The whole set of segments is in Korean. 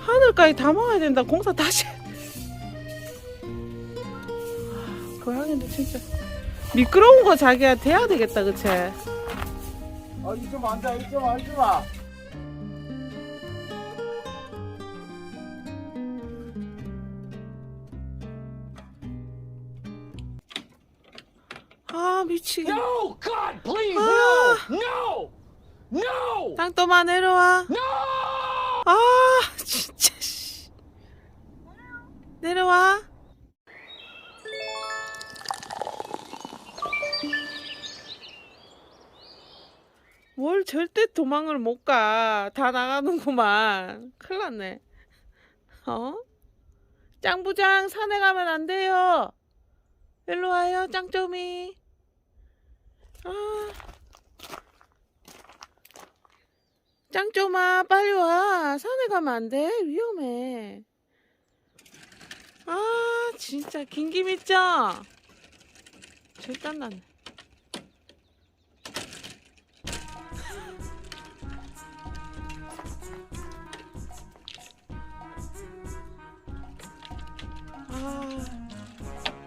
하늘까지 다 막아야 된다. 공사 다시. 고양이도 진짜 미끄러운 거 자기야 돼야 되겠다, 그치? 아, 이좀 앉아, 이좀 앉지 마. 아 미치겠네. No, God, please, Ah. no, no, no, 땅떠마 내려와. no! 아 진짜 씨. 내려와. 뭘 절대 도망을 못 가. 다 나가는구만. 큰일 났네. 어? 짱부장 산에 가면 안 돼요. 일로 와요, 짱점이. 아. 짱점아, 빨리 와. 산에 가면 안 돼. 위험해. 아, 진짜 김김있죠? 절단 나네.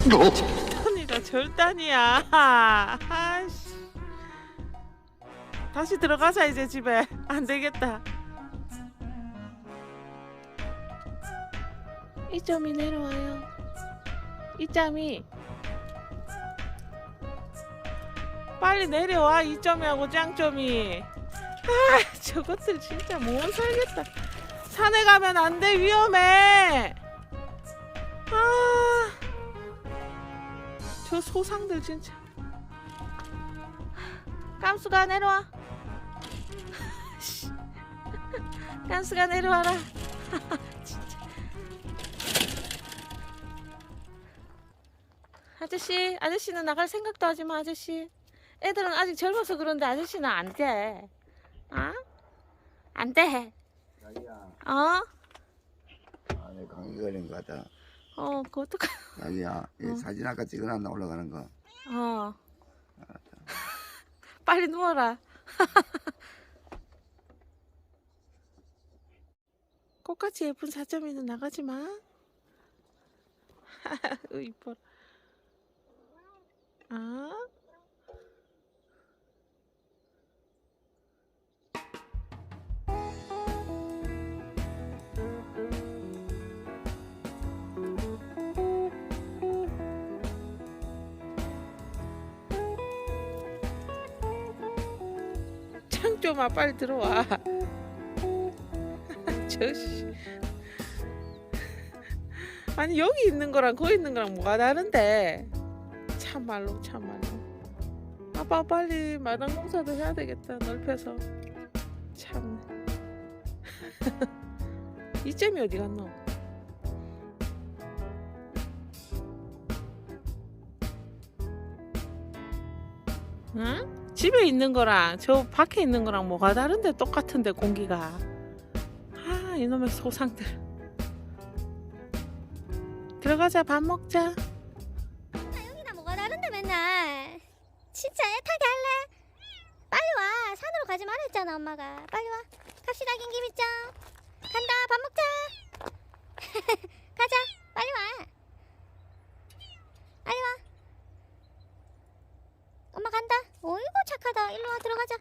아. 절단이다 절단이야. 아씨. 다시 들어가자 이제 집에. 안 되겠다. 이 점이 내려와요. 이 점이. 빨리 내려와 이 점이하고 짱점이. 아 저것들 진짜 못 살겠다. 산에 가면 안 돼 위험해. 아, 저 소상들 진짜. 깜수가 내려와. 씨. 깜수가 내려와라. 진짜. 아저씨, 아저씨는 나갈 생각도 하지 마, 아저씨. 애들은 아직 젊어서 그런데 아저씨는 안 돼. 어? 안 돼. 자기야, 어? 안에 감기 걸린 거 같다. 어, 그 어떡하, 자기야, 이 어. 사진 아까 찍어놨나 올라가는 거. 어. 빨리 누워라. 꽃같이 예쁜 사점이는 나가지 마. 이뻐. 아? 좀아 빨리 들어와. 저씨. 아니 여기 있는 거랑 거기 있는 거랑 뭐가 다른데? 참말로 참말로. 아빠 빨리 마당 공사도 해야 되겠다 넓혀서. 참. 이점이 어디 갔노? 응? 집에 있는 거랑 저 밖에 있는 거랑 뭐가 다른데 똑같은데 공기가. 아 이놈의 소상들. 들어가자 밥 먹자. 여기나 뭐가 다른데 맨날. 진짜 애타게 할래? 빨리 와. 산으로 가지 말랬잖아 엄마가. 빨리 와. 갑시다 김김이짱. 간다 밥 먹자. 가자. 빨리 와. 빨리 와 엄마 간다. 어이구 착하다. 일로 와 들어가자.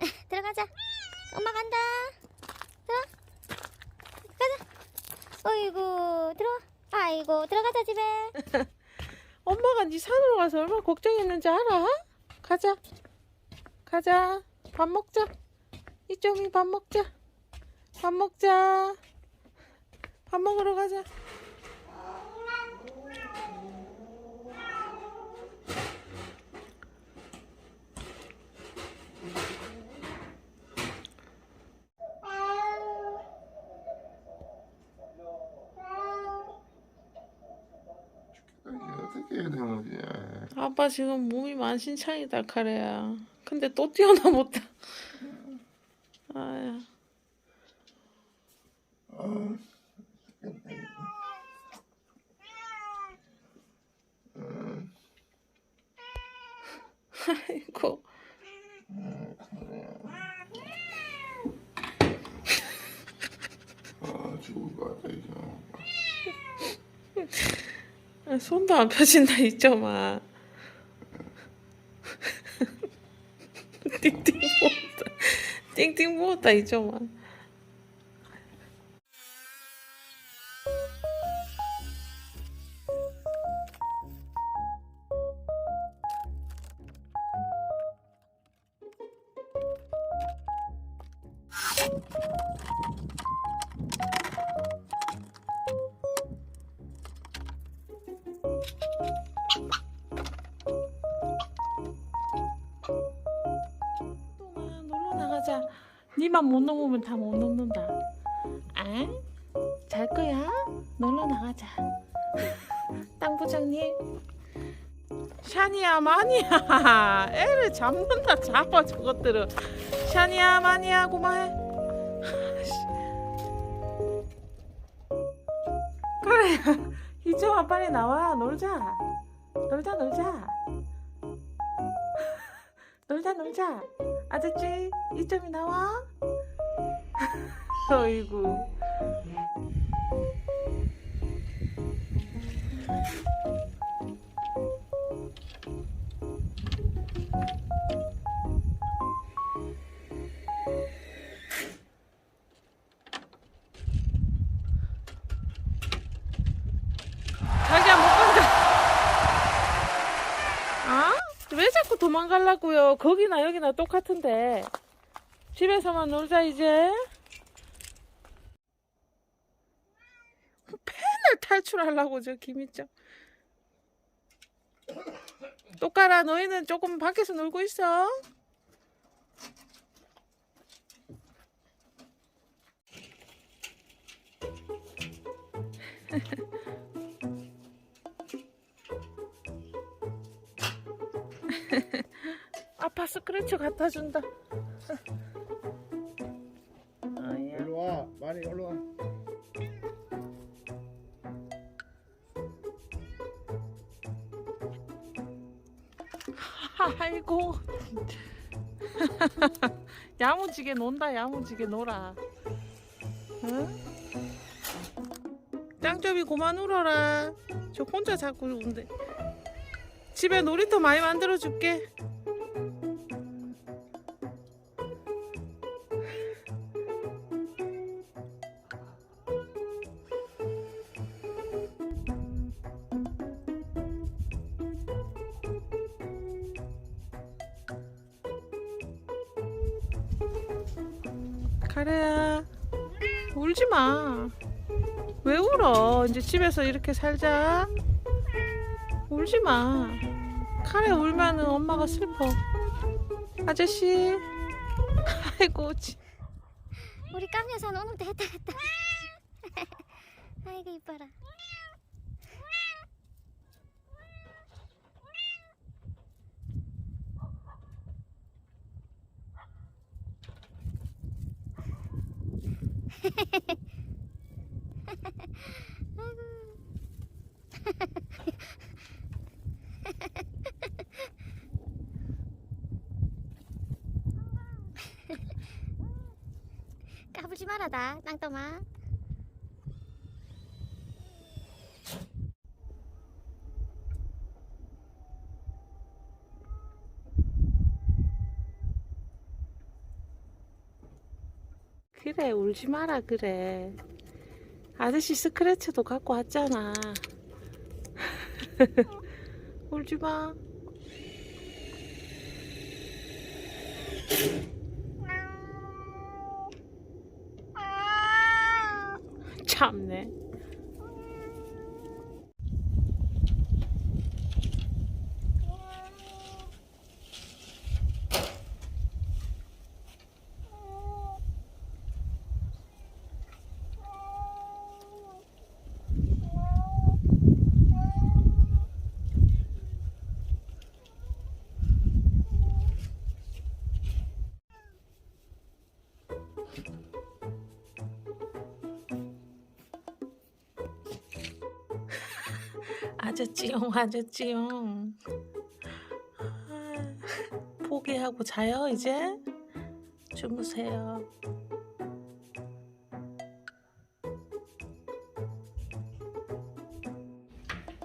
들어가자. 엄마 간다. 들어 가자. 어이구 들어 아이고 들어가자 집에. 엄마가 네 산으로 가서 얼마나 걱정했는지 알아? 가자. 가자. 밥 먹자. 이쪽이 밥 먹자. 밥 먹자. 밥 먹으러 가자 어떻게 해야 되는 거지? 아빠 지금 몸이 만신창이다 카레야 근데 또 뛰어넘었다 아야 아, 아이고. 아 죽을 것 같아 이제 아, 손도 안 펴진다 이점아. 띵띵 부었다. 띵띵 부었다. 동아 니만 못 넘으면 다 못 넘는다. 아? 잘 거야? 놀러 나가자. 땅 부장님. 샤니야 마니야 애를 잡는다 잡아 저것들은 샤니야 마니야 고마해 그래 이쪽아 빨리 나와 놀자 놀자 놀자 놀자 놀자 아저씨 이점이 나와? 어이구 자꾸 도망가려고요. 거기나 여기나 똑같은데. 집에서만 놀자 이제. 펜을 탈출하려고 저 김이짱 똑가라 너희는 조금 밖에서 놀고 있어 스크래치 갖다 준다. 아야 일로 와. 많이 일로 와. 아이고 야무지게 논다 야무지게 놀아. 응? 짱점이 그만 울어라. 저 혼자 자꾸 운데. 집에 놀이터 많이 만들어 줄게 카레야 울지 마. 왜 울어? 이제 집에서 이렇게 살자. 울지 마. 카레 울면은 엄마가 슬퍼. 아저씨. 아이고. 지- 우리 깜녀산 오늘도 했다 갔다. 아이고 이뻐라. 까불지 말아다 땅떠마. 그래 울지 마라 그래. 아저씨 스크래치도 갖고 왔잖아. 울지 마. 참네. 아저씨용 아저씨용. 아. 포기하고 자요 이제 주무세요.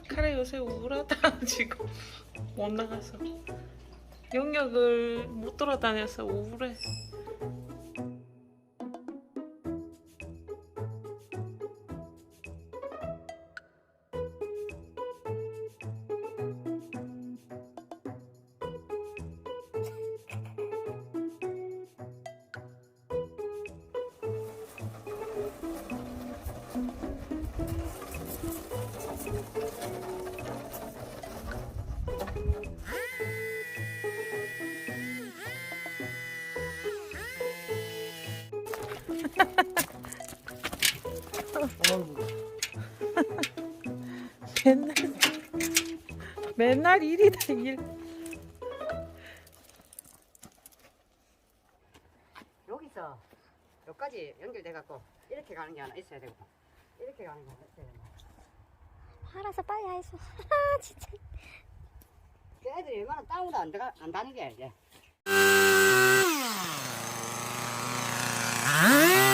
카레 요새 우울하다 지금 못 나가서 영역을 못 돌아다녀서 우울해. 맨날 맨날 일이다 일. 알아서 빨리 하이소. 아 진짜. 그 애들이 얼마나 다운도 안안 다는 게 이제 아